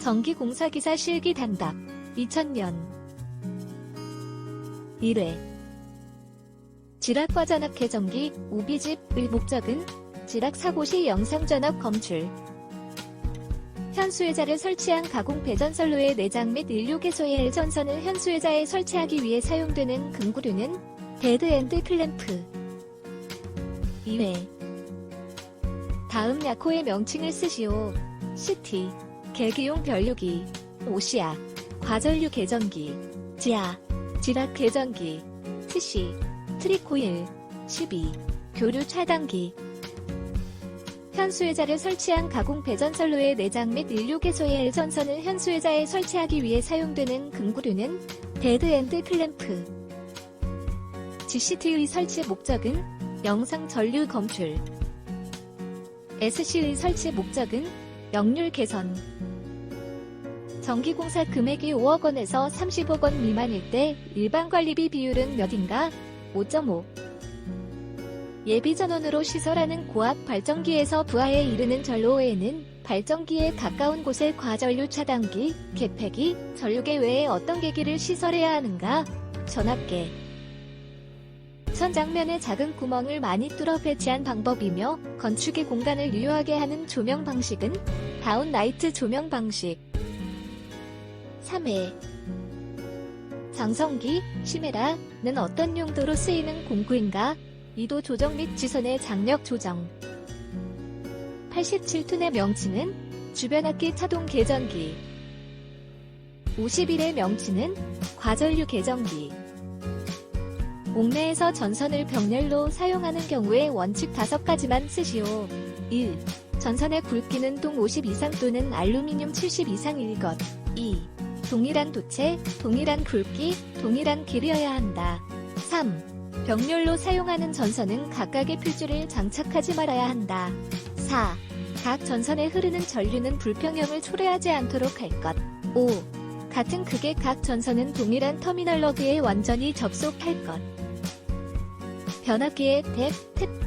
전기공사기사 실기 단답. 2000년. 1회. 지락과 전압 개전기 우비집의 목적은 지락 사고 시 영상 전압 검출. 현수회자를 설치한 가공 배전선로의 내장 및 인류 개소의 L전선을 현수회자에 설치하기 위해 사용되는 금구류는 데드엔드 클램프. 2회. 다음 약호의 명칭을 쓰시오. CT, 계기용 변류기, 오시아, 과전류 개전기, 지하, 지락 개전기, TC, 트리코일, 12, 교류 차단기. 현수회자를 설치한 가공 배전선로의 내장 및 인류 개소의 L전선을 현수회자에 설치하기 위해 사용되는 금구류는 데드엔드 클램프. GCT의 설치 목적은 영상 전류 검출. SC의 설치 목적은 역률 개선. 전기공사 금액이 5억 원에서 30억 원 미만일 때 일반 관리비 비율은 몇인가? 5.5. 예비 전원으로 시설하는 고압 발전기에서 부하에 이르는 전로에는 발전기에 가까운 곳에 과전류 차단기, 개폐기, 전류계 외에 어떤 계기를 시설해야 하는가? 전압계. 천장면에 작은 구멍을 많이 뚫어 배치한 방법이며 건축의 공간을 유효하게 하는 조명 방식은 다운라이트 조명 방식. 3회 장성기, 시메라는 어떤 용도로 쓰이는 공구인가? 이도 조정 및 지선의 장력 조정. 87톤의 명칭은 주변악기 차동 개전기. 51의 명칭은 과전류 개전기. 옥내에서 전선을 병렬로 사용하는 경우에 원칙 5가지만 쓰시오. 1. 전선의 굵기는 동 50 이상 또는 알루미늄 70 이상일 것. 2. 동일한 도체, 동일한 굵기, 동일한 길이어야 한다. 3. 병렬로 사용하는 전선은 각각의 필주를 장착하지 말아야 한다. 4. 각 전선에 흐르는 전류는 불평형을 초래하지 않도록 할 것. 5. 같은 극의 각 전선은 동일한 터미널 러그에 완전히 접속할 것. 변압기의 탭,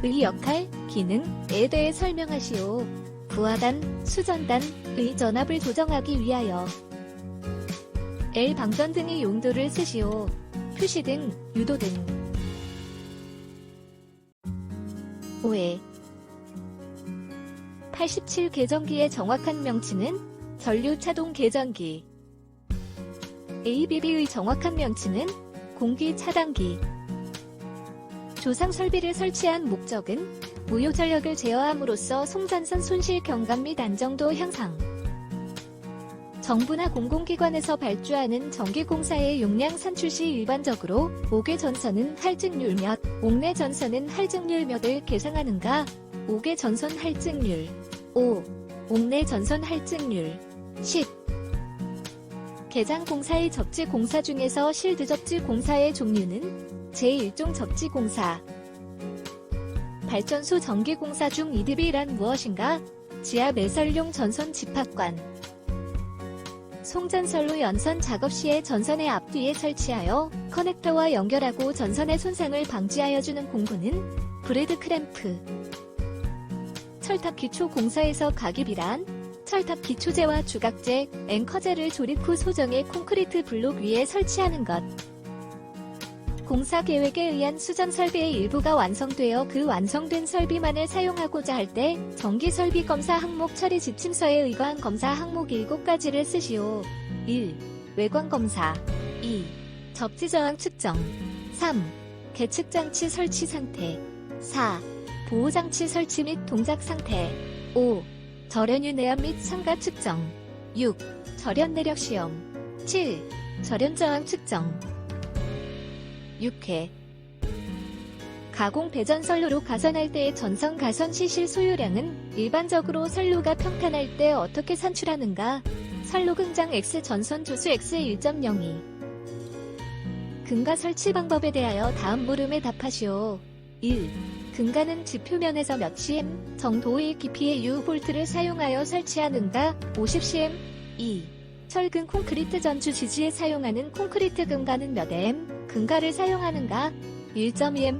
탭의 역할, 기능에 대해 설명하시오. 부하단, 수전단 의 전압을 조정하기 위하여 L 방전 등의 용도를 쓰시오. 표시 등, 유도 등. 5회 87 계전기의 정확한 명칭은 전류 차동 계전기. ABB의 정확한 명칭은 공기 차단기. 조상 설비를 설치한 목적은 무효 전력을 제어함으로써 송전선 손실 경감 및 안정도 향상. 정부나 공공기관에서 발주하는 전기공사의 용량 산출 시 일반적으로 5개 전선은 할증률 몇, 옥내 전선은 할증률 몇을 계상하는가? 5개 전선 할증률 5. 옥내 전선 할증률 10. 개장공사의 접지공사 중에서 실드접지공사의 종류는 제1종 접지공사 발전소 전기공사 중 이드비란 무엇인가? 지하 매설용 전선 집합관 송전선로 연선 작업 시에 전선의 앞뒤에 설치하여 커넥터와 연결하고 전선의 손상을 방지하여 주는 공구는 브레드 크램프 철탑 기초 공사에서 가깁이란 철탑 기초재와 주각재, 앵커재를 조립 후 소정의 콘크리트 블록 위에 설치하는 것. 공사 계획에 의한 수전 설비의 일부가 완성되어 그 완성된 설비만을 사용하고자 할 때 정기 설비 검사 항목 처리 지침서에 의거한 검사 항목 7가지를 쓰시오. 1. 외관 검사 2. 접지 저항 측정 3. 계측 장치 설치 상태 4. 보호 장치 설치 및 동작 상태 5. 절연유 내압 및 상가 측정 6. 절연 내력 시험 7. 절연 저항 측정 6회 가공 배전 선로로 가선할 때의 전선 가선 시실 소요량은 일반적으로 선로가 평탄할 때 어떻게 산출하는가? 선로 긍장 X 전선 조수 X 1.02 근가 설치 방법에 대하여 다음 물음에 답하시오. 1. 근가는 지표면에서 몇 cm 정도의 깊이의 U 볼트를 사용하여 설치하는가? 50cm 2. 철근 콘크리트 전주 지지에 사용하는 콘크리트 근가는 몇 m? 근가를 사용하는가? 1.2m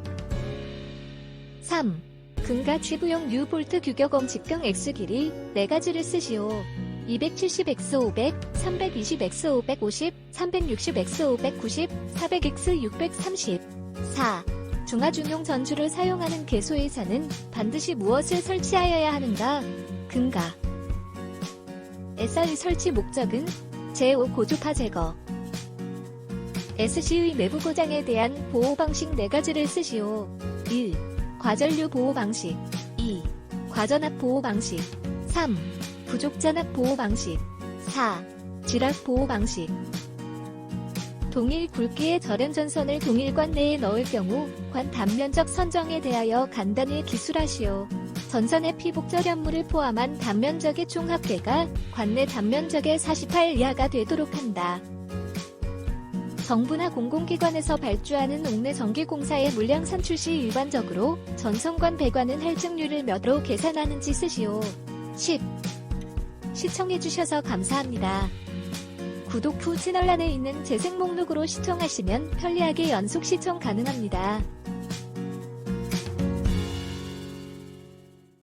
3. 근가 취부용 U 볼트 규격엄 직경 X 길이 4가지를 쓰시오. 270x 500, 320x 550, 360x 590, 400x 630. 4. 중화중용 전주를 사용하는 개소회사는 반드시 무엇을 설치하여야 하는가? 근가. SR의 설치 목적은 제5 고주파 제거. SC의 내부 고장에 대한 보호 방식 4가지를 쓰시오. 1. 과전류 보호 방식. 2. 과전압 보호 방식. 3. 부족 잔압 보호 방식. 4. 지락 보호 방식. 동일 굵기의 절연 전선을 동일관 내에 넣을 경우 관 단면적 선정에 대하여 간단히 기술하시오. 전선의 피복 절연물을 포함한 단면적의 총 합계가 관내 단면적의 48 이하가 되도록 한다. 정부나 공공기관에서 발주하는 옥내 전기공사의 물량 산출 시 일반적으로 전선관 배관은 할증률을 몇으로 계산하는지 쓰시오. 10. 시청해주셔서 감사합니다. 구독 후 채널란에 있는 재생 목록으로 시청하시면 편리하게 연속 시청 가능합니다.